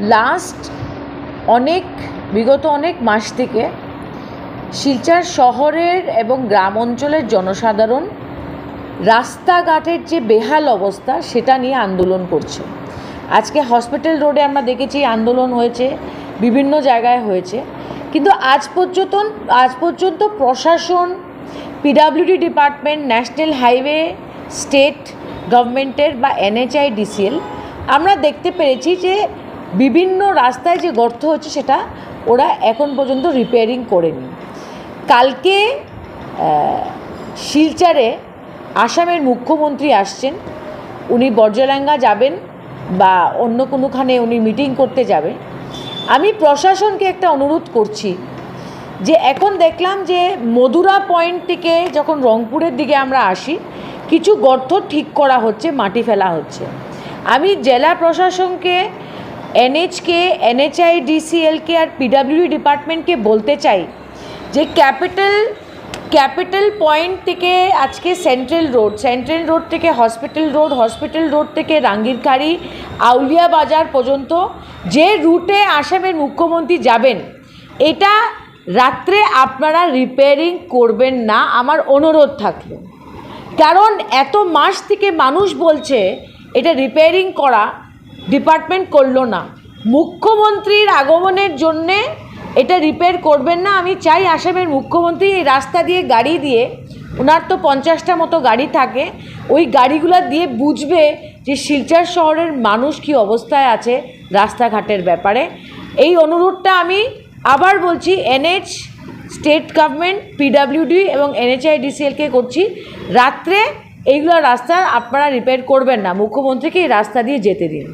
Last অনেক, বিগত অনেক মাস থেকে শিলচর শহরের এবং গ্রাম অঞ্চলের জনসাধারণ রাস্তাঘাটের যে বেহাল অবস্থা, সেটা নিয়ে আন্দোলন করছে। আজকে হসপিটাল রোডে আমরা দেখেছি আন্দোলন হয়েছে, বিভিন্ন জায়গায় হয়েছে। কিন্তু আজ পর্যন্ত আজ পর্যন্ত প্রশাসন PWD department, national highway, state গভর্নমেন্টের বা এনএচআই ডিসিএল আমরা দেখতে পেরেছি যে বিভিন্ন রাস্তায় যে গর্ত হচ্ছে সেটা ওরা এখন পর্যন্ত রিপেয়ারিং করেনি। কালকে শিলচারে আসামের মুখ্যমন্ত্রী আসছেন। উনি বর্জলাঙ্গা যাবেন বা অন্য কোনোখানে উনি মিটিং করতে যাবেন। আমি প্রশাসনকে একটা অনুরোধ করছি যে এখন দেখলাম যে মধুরা পয়েন্ট থেকে যখন রংপুরের দিকে আমরা আসি, কিছু গর্ত ঠিক করা হচ্ছে, মাটি ফেলা হচ্ছে। আমি জেলা প্রশাসনকে এনএইচকে এনএচআই ডিসিএলকে আর পিডাব্লিউডি ডিপার্টমেন্টকে বলতে চাই যে ক্যাপিটাল ক্যাপিটাল পয়েন্ট থেকে আজকে সেন্ট্রাল রোড সেন্ট্রাল রোড থেকে হসপিটাল রোড হসপিটাল রোড থেকে রাঙ্গিরখাড়ি, আউলিয়া বাজার পর্যন্ত যে রুটে আসামের মুখ্যমন্ত্রী যাবেন, এটা রাত্রে আপনারা রিপেয়ারিং করবেন না, আমার অনুরোধ থাকল। কারণ এত মাস থেকে মানুষ বলছে এটা রিপেয়ারিং করা ডিপার্টমেন্ট করল না। মুখ্যমন্ত্রীর আগমনের জন্যে এটা রিপেয়ার করবেন না। আমি চাই আসামের মুখ্যমন্ত্রী এই রাস্তা দিয়ে গাড়ি দিয়ে ওনার তো পঞ্চাশটা মতো গাড়ি থাকে, ওই গাড়িগুলো দিয়ে বুঝবে যে শিলচর শহরের মানুষ কী অবস্থায় আছে রাস্তাঘাটের ব্যাপারে। এই অনুরোধটা আমি আবার বলছি, এনএইচ, স্টেট গভর্নমেন্ট, পিডাব্লিউডি এবং এনএচআইডিসিএলকে করছি। রাত্রে এইগুলো রাস্তা আপনারা রিপেয়ার করবেন না। মুখ্যমন্ত্রীকে এই রাস্তা দিয়ে যেতে দিন।